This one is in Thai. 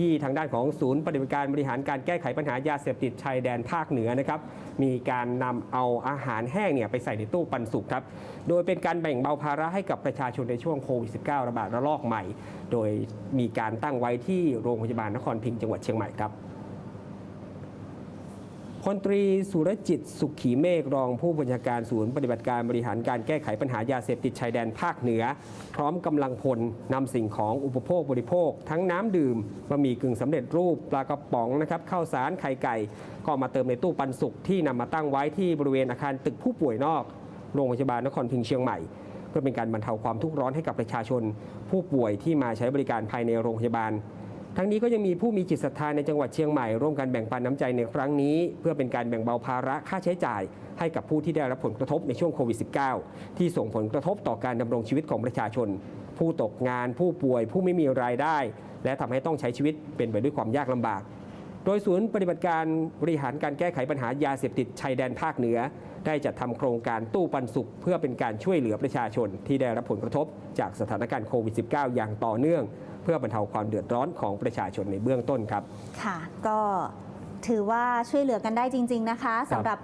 ที่ทางด้านของศูนย์ปฏิบัติการบริหารการแก้ไขปัญหายาเสพติดชายแดนภาคเหนือนะครับมีการนำเอาอาหารแห้งเนี่ยไปใส่ในตู้ปันสุกครับโดยเป็นการแบ่งเบาภาระให้กับประชาชนในช่วงโควิด -19 ระบาดระลอกใหม่ โดยมีการตั้งไว้ที่โรงพยาบาลนครพิงจังหวัดเชียงใหม่ครับ พลตรีสุรจิตสุขีเมฆรองผู้บัญชาการศูนย์ปฏิบัติการบริหารการแก้ไขปัญหายาเสพติดชายแดนภาคเหนือ พร้อมกำลังพลนำสิ่งของอุปโภคบริโภค ทั้งน้ำดื่มบะหมี่กึ่งสำเร็จรูปปลากระป๋องนะครับข้าวสารไข่ไก่ ก็มาเติมในตู้ปันสุกที่นำมาตั้งไว้ที่บริเวณอาคารตึกผู้ป่วยนอกโรงพยาบาลนครพิงเชียงใหม่เพื่อเป็นการบรรเทาความทุกข์ร้อนให้กับประชาชน ผู้ป่วยที่มาใช้บริการภายในโรงพยาบาล ทั้งนี้ก็ยังมีผู้มีจิตศรัทธาในจังหวัดเชียงใหม่ร่วมกันแบ่งปันน้ำใจในครั้งนี้ เพื่อเป็นการแบ่งเบาภาระค่าใช้จ่าย ให้กับผู้ที่ได้รับผลกระทบในช่วงโควิด -19 ที่ส่งผลกระทบต่อการดำรงชีวิตของประชาชน ผู้ตกงานผู้ป่วยผู้ไม่มีรายได้ และทำให้ต้องใช้ชีวิตเป็นไปด้วยความยากลำบาก โดยศูนย์ปฏิบัติการบริหารการแก้ไขปัญหายาเสพติดชายแดนภาคเหนือ ได้จัดทำโครงการตู้ปันสุข เพื่อเป็นการช่วยเหลือประชาชนที่ได้รับผลกระทบจากสถานการณ์โควิด -19 อย่างต่อเนื่อง เพื่อบรรเทาความเดือดร้อนของประชาชนในเบื้องต้นครับ ค่ะ ก็ถือว่าช่วยเหลือกันได้จริง ๆ นะคะสำหรับ